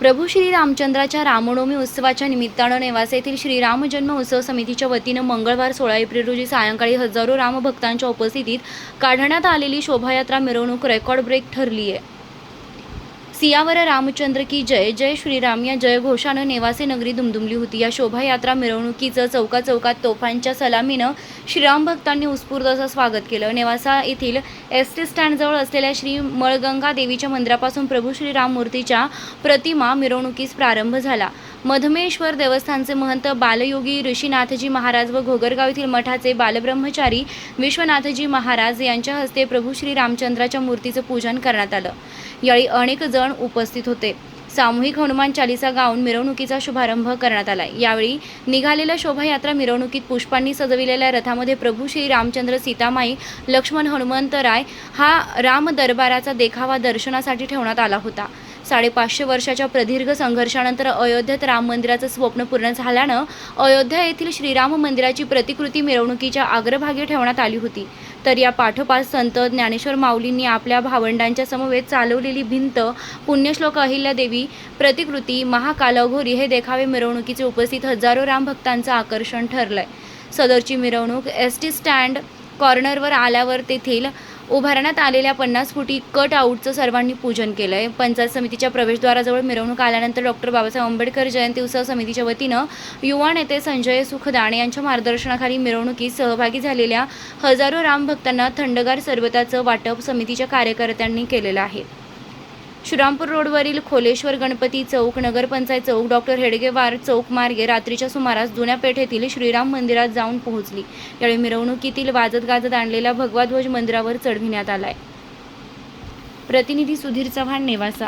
प्रभू श्री रामचंद्राच्या रामनवमी उत्सवाच्या निमित्तानं नेवासे येथील श्रीराम जन्म उत्सव समितीच्या वतीनं मंगळवार सोळा एप्रिल रोजी सायंकाळी हजारो रामभक्तांच्या उपस्थितीत काढण्यात आलेली शोभायात्रा मिरवणूक रेकॉर्ड ब्रेक ठरली आहे सियावर रामचंद्र की जय. जय श्रीराम. या जयघोषानं नेवासे नगरी दुमदुमली होती. या शोभायात्रा मिरवणुकीचं चौका चौकात तोफांच्या सलामीनं श्रीराम भक्तांनी उत्स्फूर्त असं स्वागत केलं. नेवासा येथील एस टी स्टँडजवळ असलेल्या श्री मळगंगा देवीच्या मंदिरापासून प्रभू श्रीराम मूर्तीच्या प्रतिमा मिरवणुकीस प्रारंभ झाला. मधमेश्वर देवस्थानचे महंत बालयोगी ऋषीनाथजी महाराज व घोगरगाव येथील मठाचे बालब्रह्मचारी विश्वनाथजी महाराज यांच्या हस्ते प्रभू श्री रामचंद्राच्या मूर्तीचं पूजन करण्यात आलं. यावेळी अनेक जण उपस्थित होते. सामूहिक हनुमान चालिसा गाऊन मिरवणुकीचा शुभारंभ करण्यात आला. यावेळी निघालेल्या शोभायात्रा मिरवणुकीत पुष्पांनी सजविलेल्या रथामध्ये प्रभू श्री रामचंद्र सीतामाई लक्ष्मण हनुमंतराय हा राम दरबाराचा देखावा दर्शनासाठी ठेवण्यात आला होता. साडेपाचशे वर्षाच्या प्रदीर्घ संघर्षानंतर अयोध्येत राम मंदिराचं स्वप्न पूर्ण झाल्यानं अयोध्या येथील श्रीराम मंदिराची प्रतिकृती मिरवणुकीच्या अग्रभागी ठेवण्यात आली होती. तर या पाठोपाठ संत ज्ञानेश्वर माऊलींनी आपल्या भावंडांच्या समवेत चालवलेली भिंत पुण्यश्लोक अहिल्यादेवी प्रतिकृती महाकालघोरी हे देखावे मिरवणुकीचे उपस्थित हजारो रामभक्तांचं आकर्षण ठरलंय. सदरची मिरवणूक एस टी स्टँड कॉर्नरवर आल्यावर तेथील उभारण्यात आलेल्या पन्नास फुटी कट आऊटचं सर्वांनी पूजन केलं आहे पंचायत समितीच्या प्रवेशद्वाराजवळ मिरवणूक आल्यानंतर डॉक्टर बाबासाहेब आंबेडकर जयंती उत्सव समितीच्या वतीनं युवा नेते संजय सुखदाणे यांच्या मार्गदर्शनाखाली मिरवणुकीत सहभागी झालेल्या हजारो रामभक्तांना थंडगार सरबताचं वाटप समितीच्या कार्यकर्त्यांनी केलेलं आहे. श्रीरामपूर रोडवरील खोलेश्वर गणपती चौक नगरपंचायत चौक डॉक्टर हेडगेवार चौक मार्गे रात्रीच्या सुमारास जुन्या पेठेतील श्रीराम मंदिरात जाऊन पोहोचली. यावेळी मिरवणुकीतील वाजत गाजत आणलेला भगवा ध्वज मंदिरावर चढविण्यात आलाय. प्रतिनिधी सुधीर चव्हाण नेवासा.